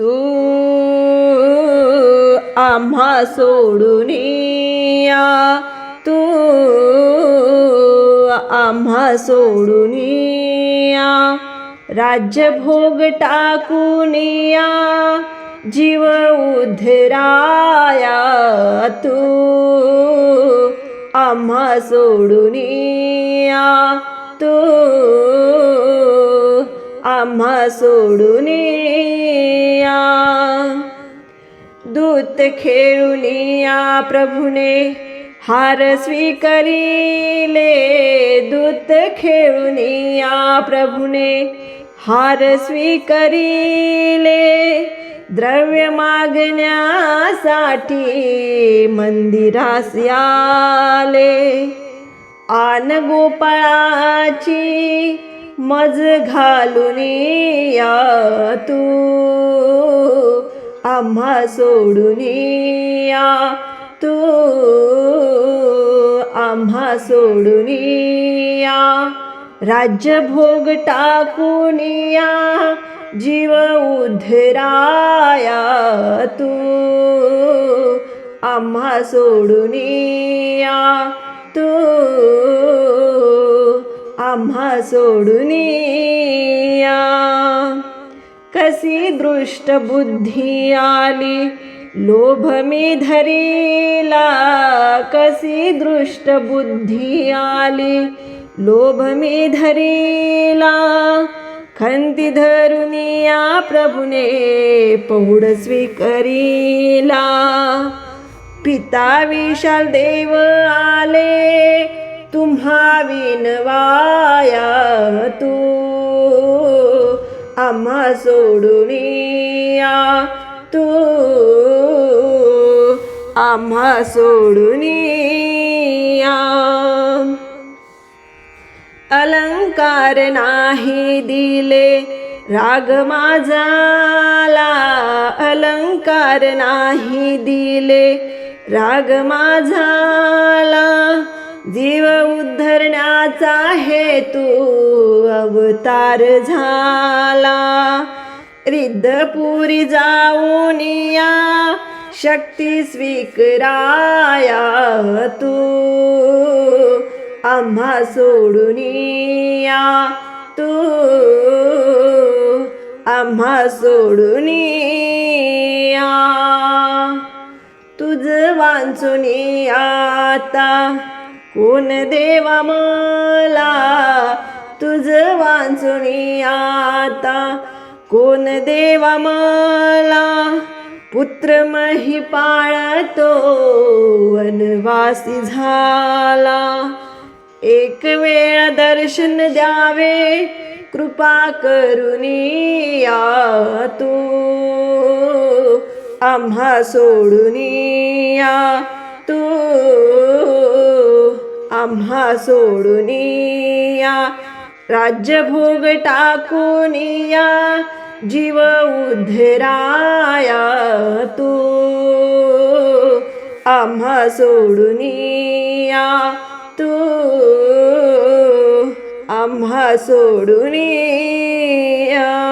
तू आम्हा सोडून या. तू आम्हा सोडून या. राज्य भोग टाकून या. जीव उधराया तू आम्हा सोडून या. तू आम्हा सोडून या. दूत खेळून या प्रभुने हार स्वीकरिले. दूत खेळून या प्रभुने हार स्वीकरिले. द्रव्य मागण्यासाठी मंदिरास आले आन गोपाळाची मज घालून या तू. आम्हा सोडून या तू. आम्हा सोडून या. राज्य भोग टाकून या जीव उधराया तू. आम्हा सोडून या तू. आम्हा सोडून या. कशी दृष्ट बुद्धी आली लोभ मी धरीला. कशी दृष्ट बुद्धी आली लोभ मी धरीला. खंती धरून या प्रभुने पौड स्वीकरीला. पिता विशाल देव आले तुम्हा विनवा सोडून या तू. आम्हा सोडून अलंकार नाही दिले राग माझाला. अलंकार नाही दिले राग माझाला. जीव उद्धरण्याचा हेतू अवतार झाला. रिद्धपुरी जाऊन या शक्ती स्वीकराया तू. आम्हा सोडून या तू. आम्हा सोडून या. तुझ वाचून आता. कोण देवा मला तुझ वाचुनी आता? कोण देवा मला पुत्र मही पाळतो वनवासी झाला? एक वेळ दर्शन द्यावे कृपा करून या तू आम्हा सोडून या तू. आम्हा सोडून या. राज्य भोग टाकून या. जीव उद्धराया तू. आम्हा सोडून या तू. आम्हा सोडून या.